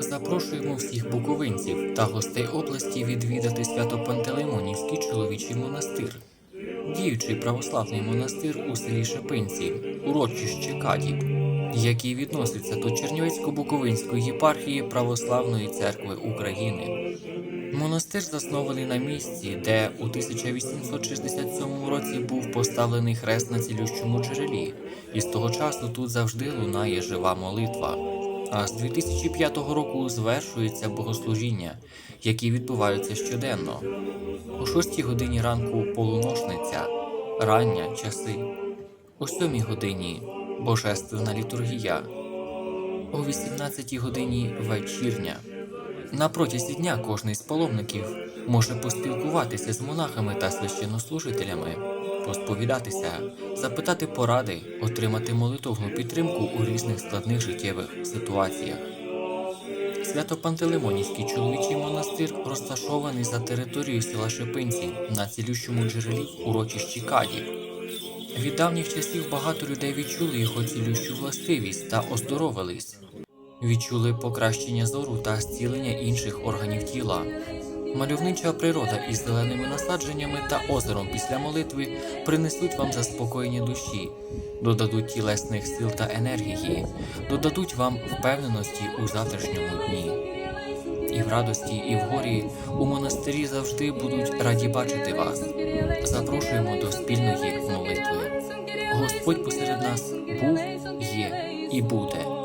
Запрошуємо всіх буковинців та гостей області відвідати Свято-Пантелеймонівський чоловічий монастир, діючий православний монастир у селі Шепинці, урочище Кадіб, який відноситься до Чернівецько-Буковинської єпархії Православної церкви України. Монастир заснований на місці, де у 1867 році був поставлений хрест на цілющому джерелі, і з того часу тут завжди лунає жива молитва. А з 2005 року звершується богослужіння, які відбуваються щоденно. О 6 годині ранку полуношниця, рання часи, о 7 годині божественна літургія, о 18 годині вечірня. На протязі дня кожний з паломників може поспілкуватися з монахами та священнослужителями, посповідатися, запитати поради, отримати молитовну підтримку у різних складних життєвих ситуаціях. Свято-Пантелеймонівський чоловічий монастир розташований за територією села Шепинці на цілющому джерелі урочищі Кадіб. Від давніх часів багато людей відчули його цілющу властивість та оздоровились. Відчули покращення зору та зцілення інших органів тіла. Мальовнича природа із зеленими насадженнями та озером після молитви принесуть вам заспокоєння душі, додадуть тілесних сил та енергії, додадуть вам впевненості у завтрашньому дні. І в радості, і в горі у монастирі завжди будуть раді бачити вас. Запрошуємо до спільної молитви. Господь посеред нас був, є і буде.